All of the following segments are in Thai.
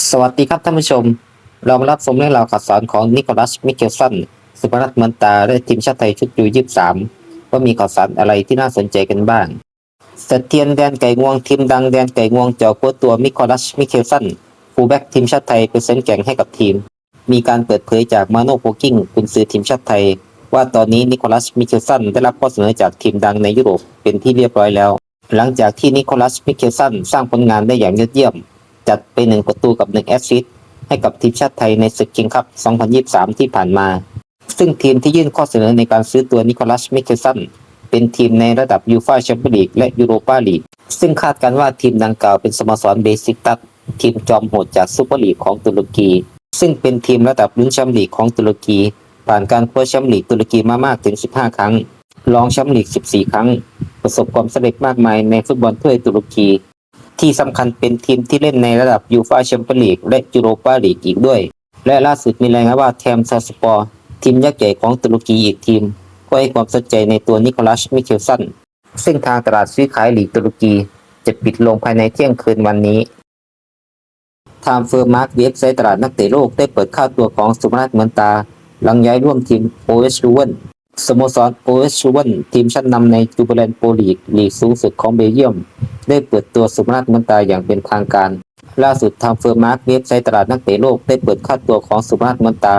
สวัสดีครับท่านผู้ชม เรามารับชมเรื่องราวข่าวสารของนิโคลัส มิเคลสัน สุพนัทมันตา และทีมชาติไทยชุดยูยี่สามว่ามีข่าวสารอะไรที่น่าสนใจกันบ้างเสถียรแดนไก่งวงทีมดังแดนไก่งวงเจาะกัวตัวมิโคลัส มิเคลสันฟูลแบ็กทีมชาติไทยเป็นเส้นแก่งให้กับทีม มีการเปิดเผยจากมาโนโพกิ้งกุนซือทีมชาติไทย ว่าตอนนี้นิโคลัส มิเคลสันได้รับข้อเสนอจากทีมดังในยุโรปเป็นที่เรียบร้อยแล้ว หลังจากที่นิโคลัส มิเคลสันสร้างผลงานได้อย่างยอดเยี่ยม จัดไปหนึ่งประตูกับหนึ่งแอสซิสต์ให้กับทีมชาติไทยในศึกคิงคัพ 2023 ที่ผ่านมา ซึ่งทีมที่ยื่นข้อเสนอในการซื้อตัวนิโคลัสมิเคลสันเป็นทีมในระดับยูฟาแชมเปี้ยนลีกและยูโรปาลีก ซึ่งคาดกันว่าทีมดังกล่าวเป็นสโมสรเบสิกตัสทีมจอมโหดจากซูเปอร์ลีกของตุรกี ซึ่งเป็นทีมระดับลุ้นแชมป์ลีกของตุรกี ผ่านการคว้าแชมป์ลีกตุรกีมามากถึง 15 ครั้ง รองแชมป์ลีก 14 ครั้ง ประสบความสำเร็จมากมายในฟุตบอลถ้วยตุรกี ที่สำคัญเป็นทีมที่เล่นในระดับยูฟาแชมเปี้ยนลีกและยูโรปาลีกอีกด้วย และล่าสุดมีรายงานว่าแทมซาสปอร์ทีมยักษ์ใหญ่ของตุรกีอีกทีม ก็ให้ความสนใจในตัวนิโคลัสมิเคลสันซึ่งทางตลาดซื้อขายลีกตุรกี จะปิดลงภายในเที่ยงคืนวันนี้ทามเฟอร์มาร์กเว็บไซต์ตลาดนักเตะโลกได้เปิดค่าตัวของสุพนัทเหมือนตา หลังย้ายร่วมทีมโอเอชลูเวนสโมสรโอเอชลูเวนทีมชั้นนำในจูเบเลนโปลีกลีกสูงสุดของเบลเยียม ได้เปิดตัวสุพนัทมือนตาอย่างเป็นทางการ ล่าสุดทางเฟอร์มาร์กเว็บไซต์ตลาดนักเตะโลกได้เปิดค่าตัวของสุพนัทมือนตา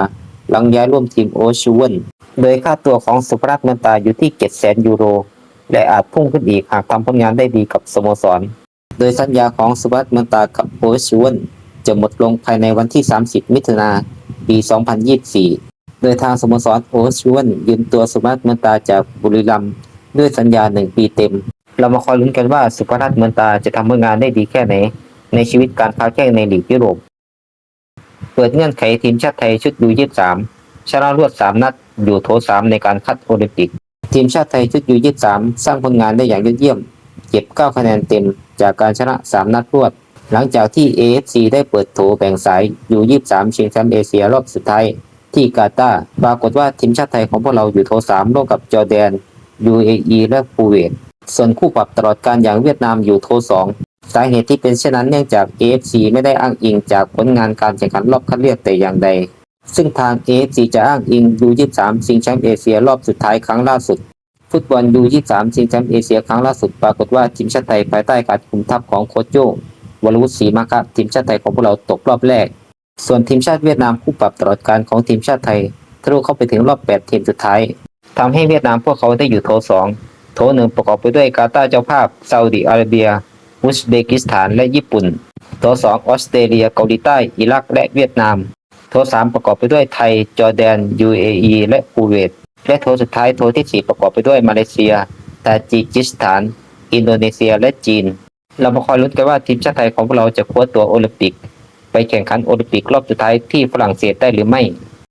หลังย้ายร่วมทีมโอชูเวนโดยค่าตัวของสุพนัทมือนตาอยู่ที่700,000ยูโร และอาจพุ่งขึ้นอีกหากทำผลงานได้ดีกับสโมสร โดยสัญญาของสุวัสด์มันตากับโอเอชวนจะหมดลงภายในวันที่ 30 มิถุนาปี 2024 โดยทางสโมสรโอเอชวนยืมตัวสุวัสด์มันตาจากบุรีรัมย์ด้วยสัญญา 1 ปีเต็ม เรามาคอยลุ้นกันว่าสุพนัทเมือนตาจะทำผลงานได้ดีแค่ไหน ในชีวิตการค้าแข่งในลีกยุโรป เปิดเงื่อนไขทีมชาติไทยชุดยู23ชนะรวด3นัดอยู่โถ3ในการคัดโอลิมปิก ทีมชาติไทยชุดยู23สามสร้างผลงานได้อย่างยอดเยี่ยม เก็บ 9 คะแนนเต็ม จากการชนะ 3 นัดรวด หลังจากที่ AFC ได้เปิดโถแบ่งสายอยู่23ชิงแชมป์เอเชียรอบสุดท้ายที่กาตาร์ปรากฏว่าทีมชาติไทยของพวกเราอยู่โถ3ร่วมกับจอร์แดน UAE และคูเวต ส่วนคู่ปรับตลอดการอย่างเวียดนามอยู่โถ2สาเหตุที่เป็นเช่นนั้นเนื่องจาก AFC ไม่ได้อ้างอิงจากผลงานการแข่งขันรอบคัดเลือกแต่อย่างใด ซึ่งทาง AFC จะอ้างอิง U23 ชิงแชมป์เอเชียรอบสุดท้ายครั้งล่าสุด ฟุตบอล U23 ชิงแชมป์เอเชียครั้งล่าสุดปรากฏว่าทีมชาติไทยภายใต้การคุมทัพของโค้ชโย่งวรวุฒิศรีมาคะทีมชาติไทยของพวกเราตกรอบแรก ส่วนทีมชาติเวียดนามคู่ปรับตลอดการของทีมชาติไทยทะลุเข้าไปถึงรอบ 8 ทีมสุดท้ายทำให้เวียดนามพวกเขาได้อยู่โถ2 โถหนึ่งประกอบไปด้วยกาตาร์เจ้าภาพซาอุดิอาระเบีย อุซเบกิสถานและญี่ปุ่น โถ2องออสเตรเลียเกาหลีใต้ อิรักและเวียดนาม โถ3ประกอบไปด้วยไทย จอร์แดน UAE และคูเวต และโถสุดท้ายโถที่4ประกอบไปด้วยมาเลเซีย ตาจิกิสถาน อินโดนีเซียและจีน เรามาคอยลุ้นกันว่าทีมชาติไทยของพวกเราจะคว้าตัวโอลิมปิก ไปแข่งขันโอลิมปิกรอบสุดท้ายที่ฝรั่งเศสได้หรือไม่